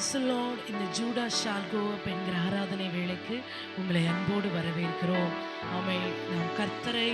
Price Lord இந்த Judah ஷால்கோ என்கிற ஆராதனை வேளைக்கு உங்களை அன்போடு வரவேற்கிறோம். ஆமை நாம் கர்த்தரை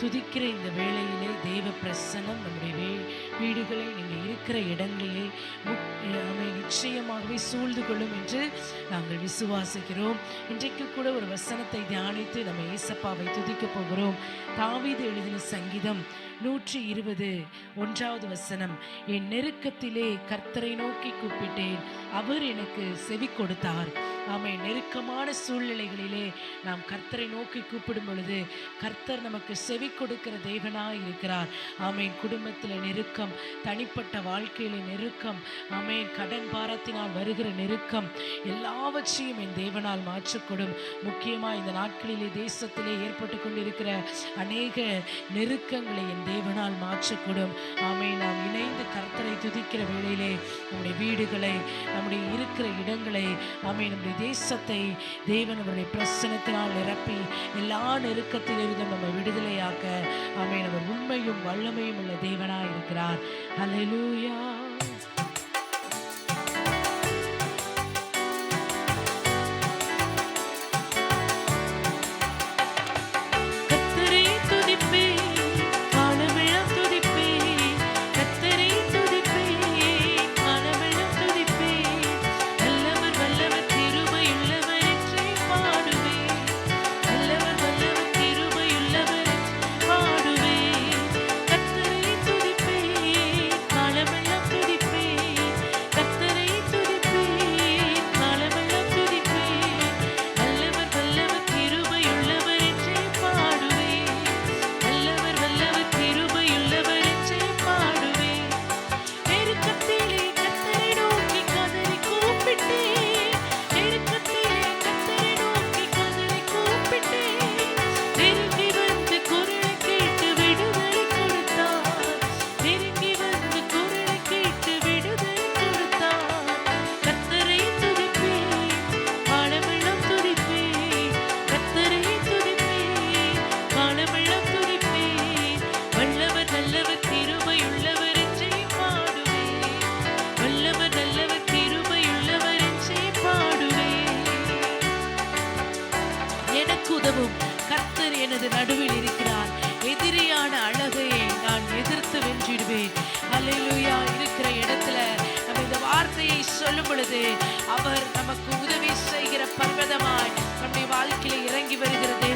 துதிக்கிற இந்த வேளையிலே தேவ பிரசன்னம் நம்முடைய வீ வீடுகளை நீங்கள் இருக்கிற இடங்களிலே அவை ஆமை நிச்சயமாகவே சூழ்ந்து கொள்ளும் என்று நாங்கள் விசுவாசிக்கிறோம். இன்றைக்கு கூட ஒரு வசனத்தை தியானித்து நம்ம ஏசப்பாவை துதிக்க போகிறோம். தாவீது எழுதின சங்கீதம் நூற்றி இருபது ஒன்றாவது வசனம். என் நெருக்கத்திலே கர்த்தரை நோக்கி கூப்பிட்டேன். அவர் எனக்கு செவி கொடுத்தார். ஆமை நெருக்கமான சூழ்நிலைகளிலே நாம் கர்த்தரை நோக்கி கூப்பிடும் பொழுது கர்த்தர் நமக்கு செவி கொடுக்கிற தேவனாய் இருக்கிறார். ஆமேன் குடும்பத்தில் நெருக்கம் தனிப்பட்ட வாழ்க்கையில நெருக்கம் ஆமேன் கடன் பாரத்தினால் வருகிற நெருக்கம் எல்லாவற்றையும் என் தேவனால் மாற்றக்கூடும். முக்கியமாக இந்த நாட்களிலே தேசத்திலே ஏற்பட்டு கொண்டிருக்கிற அநேக நெருக்கங்களை என் தேவனால் மாற்றக்கூடும். ஆமை நாம் இணைந்து கர்த்தரை துதிக்கிற வேளையிலே நம்முடைய வீடுகளை நம்முடைய இருக்கிற இடங்களை ஆமை நம்முடைய தேசத்தை தேவன் அவருடைய பிரசனத்தினால் நிரப்பி எல்லா நெருக்கத்திலிருந்தும் நம்ம விடுதலையாக்க. அவை அவர் உண்மையும் வல்லமையும் உள்ள தேவனாக இருக்கிறார் அலையூயா விடுவேன் வென்றிடுவேன் அல்லேலூயா இருக்கிற இடத்துல நம்ம இந்த வார்த்தையை சொல்லும் பொழுது அவர் நமக்கு உதவி செய்கிற பர்வதமாய் நம்முடைய வாழ்க்கையில இறங்கி வருகிறது.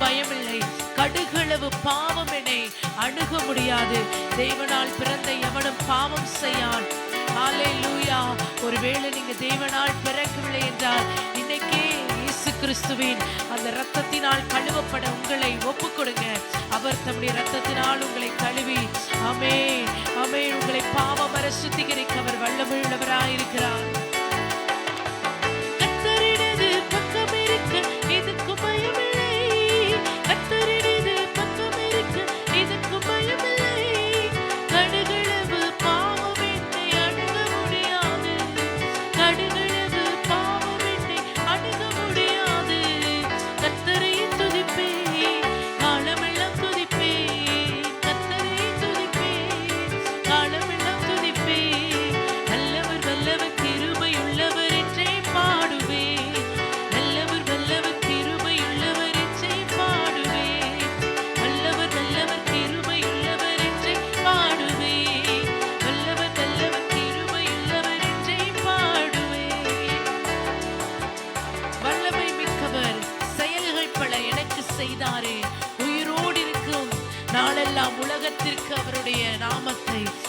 பயமில்லை. கடுகளவு பாவம் என்னை அணுக முடியாது. தேவனால் பிறந்த எவனும் பாவம் செய்யான். லூயா ஒருவேளை நீங்க தேவனால் பிறக்கவில்லை என்றால் இன்னைக்கே இயேசு கிறிஸ்துவின் அந்த ரத்தத்தினால் கழுவப்பட உங்களை ஒப்பு கொடுங்க அவர் தம்முடைய ரத்தத்தினால் உங்களை கழுவி அமே அமே உங்களை பாவமர சுத்திகரிக்க அவர் வல்லமையுள்ளவராயிருக்கிறார்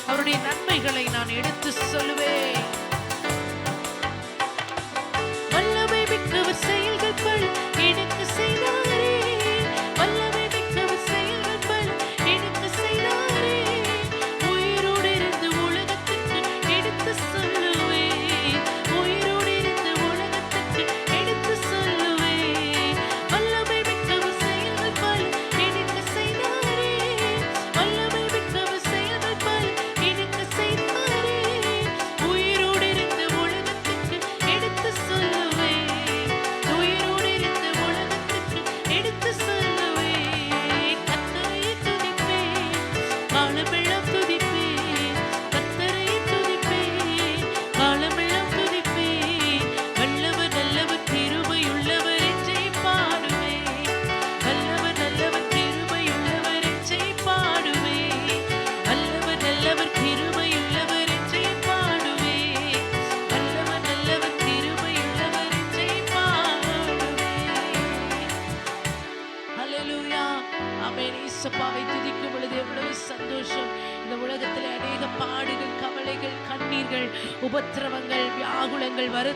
அவருடைய நன்மைகளை நான் எடுத்து சொல்லுவேன்.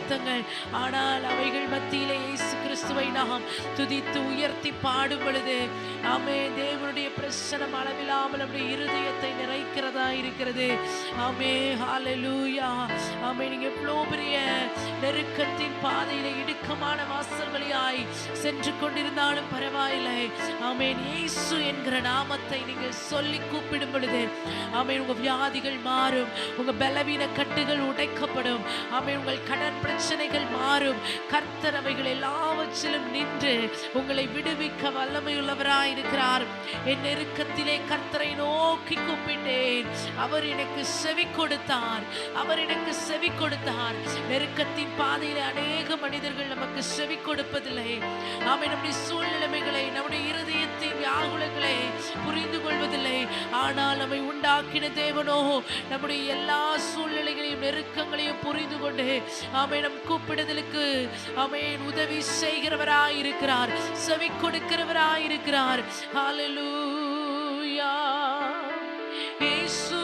வருத்தங்கள். ஆனால் அவைகள் மத்தியிலே இயேசு கிறிஸ்துவை நாம் துதித்து உயர்த்தி பாடும் பொழுது ஆமே தேவனுடைய பிரசனம் அளவில்லாமல் நம்முடைய இருதயத்தை நிறைக்கிறதா இருக்கிறது. ஆமே ஹாலலூயா ஆமே நீங்க எவ்வளோ பெரிய நெருக்கத்தின் பாதையில இடுக்கமான வாசல் வழியாய் சென்று கொண்டிருந்தாலும் பரவாயில்லை. ஆமேன் இயேசு என்கிற நாமத்தை நீங்கள் சொல்லி கூப்பிடும் பொழுது ஆமேன் உங்க வியாதிகள் மாறும் உங்க பலவீன கட்டுகள் உடைக்கப்படும் ஆமேன் உங்கள் கடன் பிரச்சனைகள் மாறும் கர்த்தரவைகள் எல்லாவற்றிலும் நின்று உங்களை விடுவிக்க வல்லமையுள்ளவராய் இருக்கிறார் என் நெருக்கத்திலே கர்த்தரை நோக்கி கூப்பிட்டேன். அவர் எனக்கு செவி கொடுத்தார். அவர் எனக்கு செவி கொடுத்தார். நெருக்கத்தின் பாதையில் அநேக மனிதர்கள் நமக்கு செவி கொடுப்பதில்லை. ஆமை நம்முடைய சூழ்நிலைமைகளை நம்முடைய இருதயத்தின் வியாகுலங்களை புரிந்து கொள்வதில்லை. ஆனால் நம்மை உண்டாக்கின தேவனோ நம்முடைய எல்லா சூழ்நிலைகளையும் நெருக்கங்களையும் புரிந்து கொண்டு ஆமை நம் கூப்பிடுதலுக்கு ஆமென் உதவி செய்கிறவராய் இருக்கிறார் செவி கொடுக்கிறவராய் இருக்கிறார் ஹalleluya Isso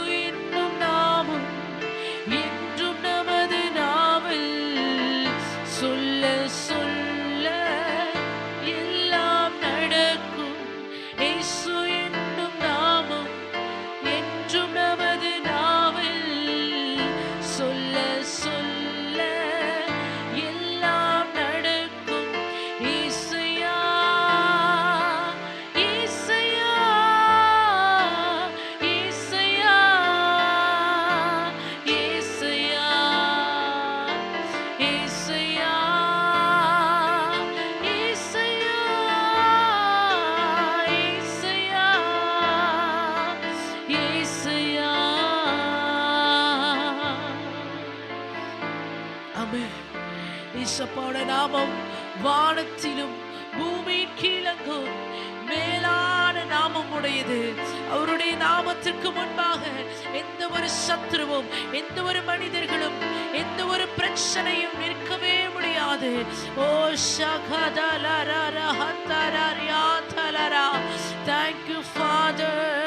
எல்லாவற்றிற்கும் முன்பாக எந்த ஒரு சத்ருவும் எந்த ஒரு மனிதர்களும் எந்த ஒரு பிரச்சனையும் நிற்கவே முடியாது. ஓ ஷகதலரா தலரா தேங்க்யூ ஃபாதர்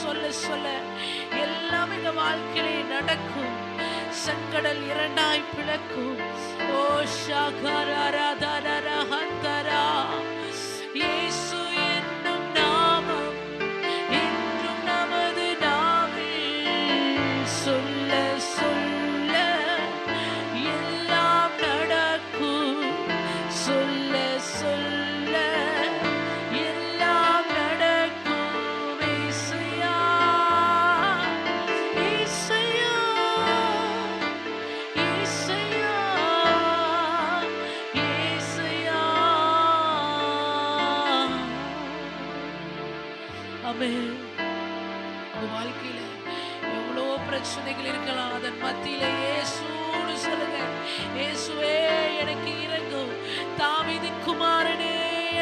சொல்ல சொல்ல எல்லாம் இந்த வாழ்க்கையிலே நடக்கும். சங்கடல் இரண்டாய் பிளக்கும். ஓ ஷகரரதரஹந்தரா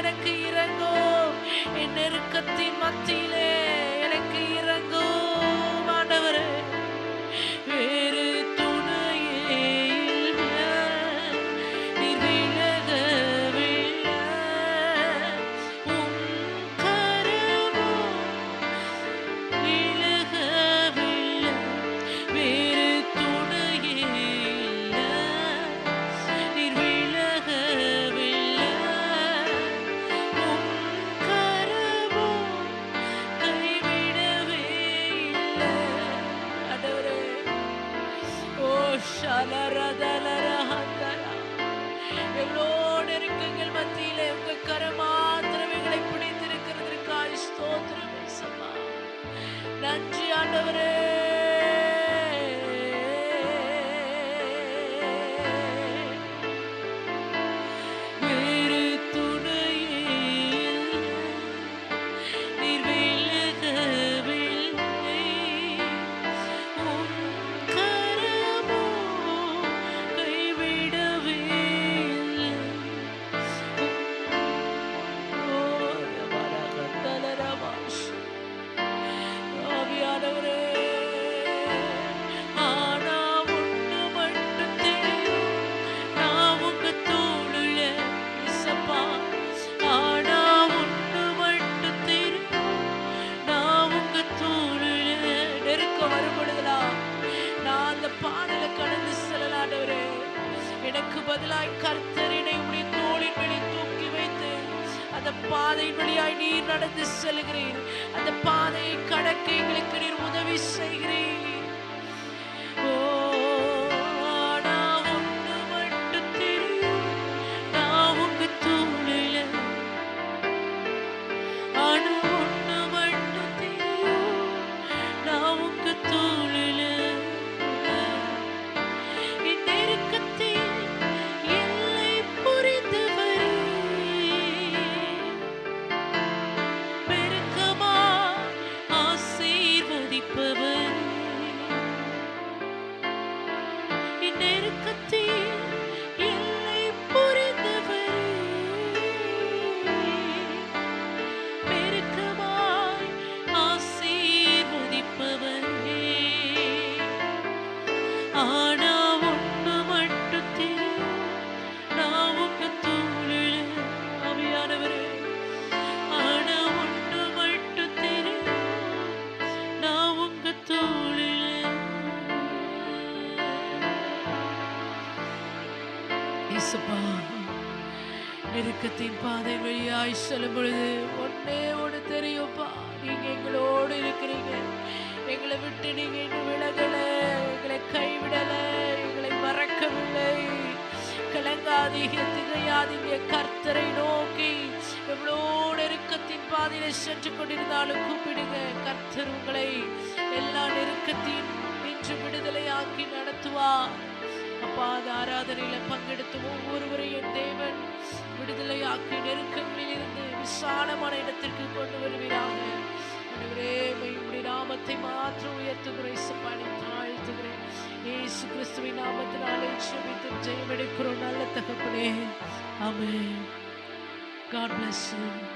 எனக்கு இறங்கும் என் நெருக்கத்தின் மத்தியிலே பதிலாய் கர்த்தரினை உடைய தோளின் மேலே தூக்கி வைத்து அந்த பாதையின் வழியாய் நீர் நடந்து செல்கிறீர். அந்த பாதையை கடக்க எங்களுக்கு நீர் உதவி செய்கிறீர். நெருக்கத்தின் பாதை வழியாய் செல்லும் பொழுது ஒன்னே ஒன்று தெரியும்ப்பா நீங்க எங்களோடு இருக்கிறீங்க. எங்களை விட்டு நீங்க இன்னும் விலகல. எங்களை கைவிடல. எங்களை மறக்கவில்லை. கலங்காதீங்க திகையாதீங்க. கர்த்தரை நோக்கி எவ்வளோ நெருக்கத்தின் பாதையில சென்று கொண்டிருந்தாலும் கூப்பிடுங்க. கர்த்தர் உங்களை எல்லா நெருக்கத்தையும் இன்று விடுதலையாக்கி நடத்துவார். அப்பா அந்த ஆராதனையில பங்கெடுத்து ஒவ்வொருவரையும் தேவன் விடுதலையாக்கி நெருக்கங்களில் இருந்து விசாலமான இடத்திற்கு கொண்டு வருவீராக. ஆண்டவரே, நாமத்தை மாற்றம் உயர்த்துகிறேன் இயேசுப்பானை தாழ்த்துகிறேன். இயேசு கிறிஸ்துவின் நாமத்தினாலே ஜெபித்து ஜெயம் எடுக்கிறோம் நல்ல தகப்பனே. அமே God bless you.